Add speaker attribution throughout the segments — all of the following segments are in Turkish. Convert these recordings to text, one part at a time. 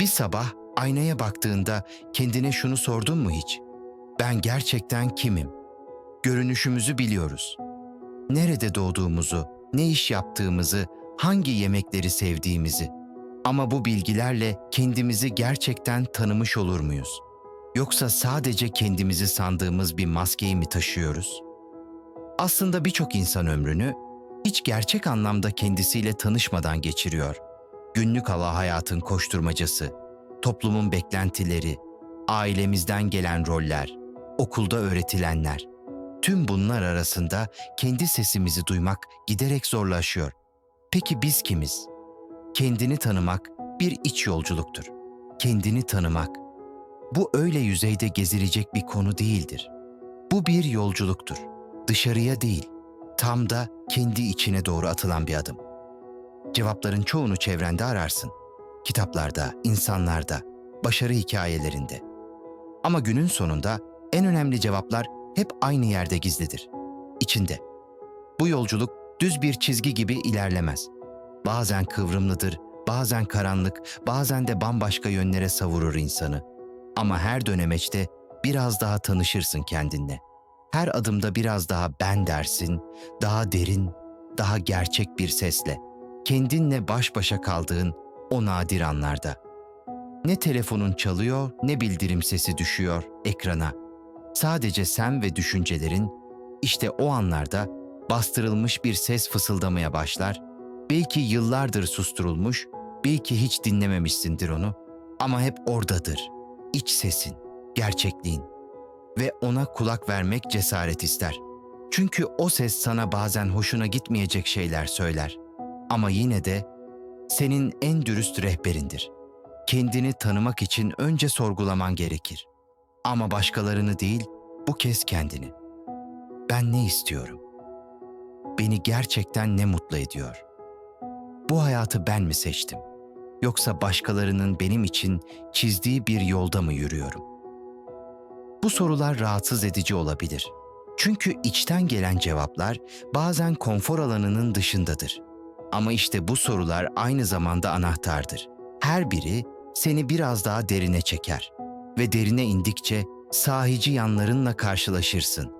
Speaker 1: Bir sabah aynaya baktığında kendine şunu sordun mu hiç? Ben gerçekten kimim? Görünüşümüzü biliyoruz. Nerede doğduğumuzu, ne iş yaptığımızı, hangi yemekleri sevdiğimizi. Ama bu bilgilerle kendimizi gerçekten tanımış olur muyuz? Yoksa sadece kendimizi sandığımız bir maskeyi mi taşıyoruz? Aslında birçok insan ömrünü hiç gerçek anlamda kendisiyle tanışmadan geçiriyor. Günlük hava hayatın koşturmacası, toplumun beklentileri, ailemizden gelen roller, okulda öğretilenler. Tüm bunlar arasında kendi sesimizi duymak giderek zorlaşıyor. Peki biz kimiz? Kendini tanımak bir iç yolculuktur. Kendini tanımak. Bu öyle yüzeyde gezilecek bir konu değildir. Bu bir yolculuktur. Dışarıya değil, tam da kendi içine doğru atılan bir adım. Cevapların çoğunu çevrende ararsın. Kitaplarda, insanlarda, başarı hikayelerinde. Ama günün sonunda en önemli cevaplar hep aynı yerde gizlidir. İçinde. Bu yolculuk düz bir çizgi gibi ilerlemez. Bazen kıvrımlıdır, bazen karanlık, bazen de bambaşka yönlere savurur insanı. Ama her dönemeçte biraz daha tanışırsın kendinle. Her adımda biraz daha ben dersin, daha derin, daha gerçek bir sesle. Kendinle baş başa kaldığın o nadir anlarda. Ne telefonun çalıyor ne bildirim sesi düşüyor ekrana. Sadece sen ve düşüncelerin işte o anlarda bastırılmış bir ses fısıldamaya başlar. Belki yıllardır susturulmuş, belki hiç dinlememişsindir onu ama hep oradadır. İç sesin, gerçekliğin ve ona kulak vermek cesaret ister. Çünkü o ses sana bazen hoşuna gitmeyecek şeyler söyler. Ama yine de senin en dürüst rehberindir. Kendini tanımak için önce sorgulaman gerekir. Ama başkalarını değil, bu kez kendini. Ben ne istiyorum? Beni gerçekten ne mutlu ediyor? Bu hayatı ben mi seçtim? Yoksa başkalarının benim için çizdiği bir yolda mı yürüyorum? Bu sorular rahatsız edici olabilir. Çünkü içten gelen cevaplar bazen konfor alanının dışındadır. Ama işte bu sorular aynı zamanda anahtardır. Her biri seni biraz daha derine çeker ve derine indikçe sahici yanlarınla karşılaşırsın.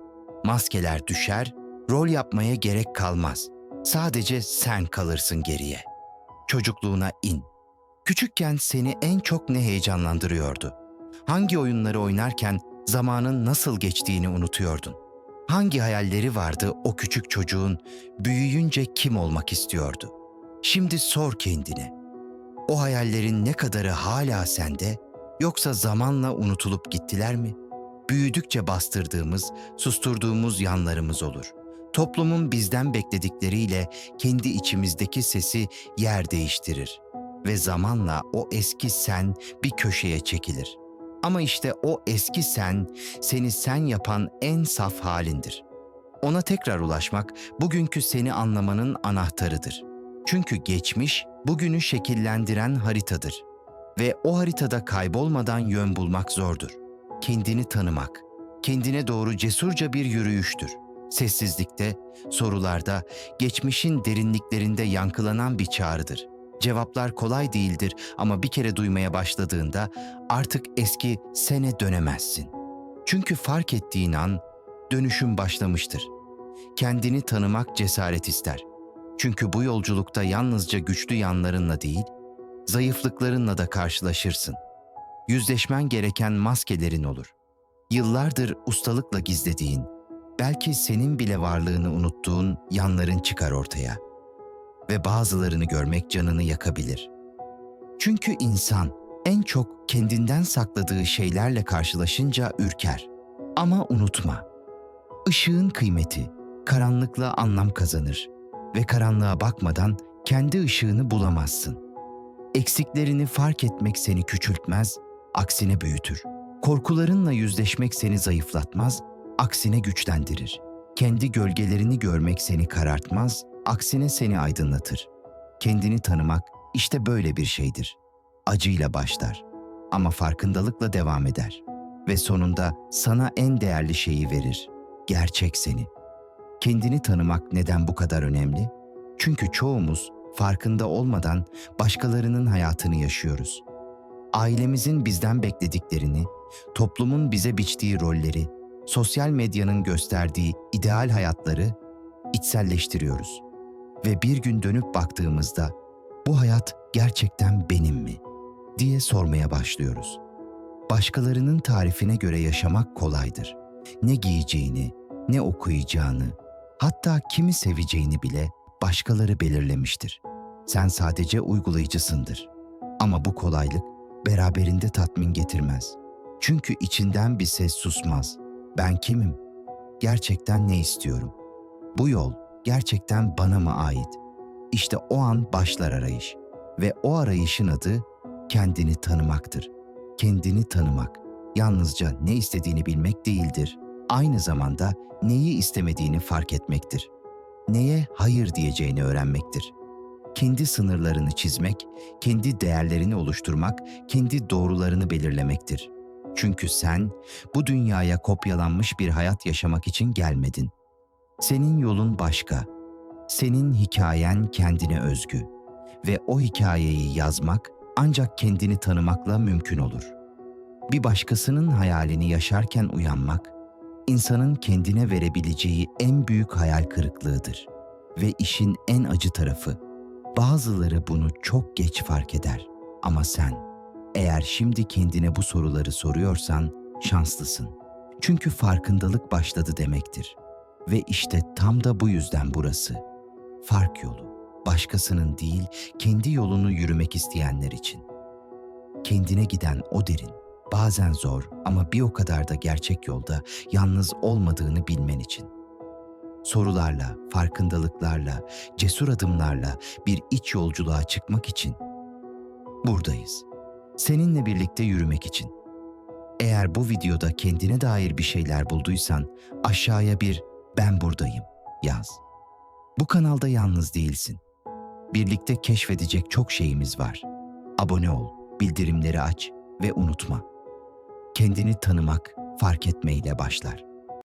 Speaker 1: Maskeler düşer, rol yapmaya gerek kalmaz. Sadece sen kalırsın geriye. Çocukluğuna in. Küçükken seni en çok ne heyecanlandırıyordu? Hangi oyunları oynarken zamanın nasıl geçtiğini unutuyordun? Hangi hayalleri vardı o küçük çocuğun büyüyünce kim olmak istiyordu? Şimdi sor kendine. O hayallerin ne kadarı hala sende yoksa zamanla unutulup gittiler mi? Büyüdükçe bastırdığımız, susturduğumuz yanlarımız olur. Toplumun bizden bekledikleriyle kendi içimizdeki sesi yer değiştirir ve zamanla o eski sen bir köşeye çekilir. Ama işte o eski sen seni sen yapan en saf halindir. Ona tekrar ulaşmak bugünkü seni anlamanın anahtarıdır. Çünkü geçmiş bugünü şekillendiren haritadır ve o haritada kaybolmadan yön bulmak zordur. Kendini tanımak, kendine doğru cesurca bir yürüyüştür. Sessizlikte, sorularda, geçmişin derinliklerinde yankılanan bir çağrıdır. Cevaplar kolay değildir ama bir kere duymaya başladığında artık eski sene dönemezsin. Çünkü fark ettiğin an dönüşüm başlamıştır. Kendini tanımak cesaret ister. Çünkü bu yolculukta yalnızca güçlü yanlarınla değil, zayıflıklarınla da karşılaşırsın. Yüzleşmen gereken maskelerin olur. Yıllardır ustalıkla gizlediğin, belki senin bile varlığını unuttuğun yanların çıkar ortaya. Ve bazılarını görmek canını yakabilir. Çünkü insan en çok kendinden sakladığı şeylerle karşılaşınca ürker. Ama unutma, ışığın kıymeti karanlıkla anlam kazanır ve karanlığa bakmadan kendi ışığını bulamazsın. Eksiklerini fark etmek seni küçültmez, aksine büyütür. Korkularınla yüzleşmek seni zayıflatmaz, aksine güçlendirir. Kendi gölgelerini görmek seni karartmaz, aksine seni aydınlatır. Kendini tanımak işte böyle bir şeydir. Acıyla başlar ama farkındalıkla devam eder ve sonunda sana en değerli şeyi verir. Gerçek seni. Kendini tanımak neden bu kadar önemli? Çünkü çoğumuz farkında olmadan başkalarının hayatını yaşıyoruz. ailemizin bizden beklediklerini, toplumun bize biçtiği rolleri, sosyal medyanın gösterdiği ideal hayatları içselleştiriyoruz. Ve bir gün dönüp baktığımızda bu hayat gerçekten benim mi diye sormaya başlıyoruz. Başkalarının tarifine göre yaşamak kolaydır. Ne giyeceğini, ne okuyacağını, hatta kimi seveceğini bile başkaları belirlemiştir. Sen sadece uygulayıcısındır. Ama bu kolaylık beraberinde tatmin getirmez. Çünkü içinden bir ses susmaz. Ben kimim? Gerçekten ne istiyorum? Bu yol gerçekten bana mı ait? İşte o an başlar arayış ve o arayışın adı kendini tanımaktır. Kendini tanımak yalnızca ne istediğini bilmek değildir. Aynı zamanda neyi istemediğini fark etmektir. Neye hayır diyeceğini öğrenmektir. Kendi sınırlarını çizmek, kendi değerlerini oluşturmak, kendi doğrularını belirlemektir. Çünkü sen bu dünyaya kopyalanmış bir hayat yaşamak için gelmedin. Senin yolun başka. Senin hikayen kendine özgü ve o hikayeyi yazmak ancak kendini tanımakla mümkün olur. Bir başkasının hayalini yaşarken uyanmak, insanın kendine verebileceği en büyük hayal kırıklığıdır. Ve işin en acı tarafı, bazıları bunu çok geç fark eder. Ama sen, eğer şimdi kendine bu soruları soruyorsan, şanslısın. Çünkü farkındalık başladı demektir. Ve işte tam da bu yüzden burası. Fark yolu. Başkasının değil, kendi yolunu yürümek isteyenler için. Kendine giden o derin, bazen zor ama bir o kadar da gerçek yolda yalnız olmadığını bilmen için. Sorularla, farkındalıklarla, cesur adımlarla bir iç yolculuğa çıkmak için buradayız. Seninle birlikte yürümek için. Eğer bu videoda kendine dair bir şeyler bulduysan aşağıya bir ben buradayım yaz. Bu kanalda yalnız değilsin. Birlikte keşfedecek çok şeyimiz var. Abone ol, bildirimleri aç ve unutma. Kendini tanımak, fark etmeyle başlar.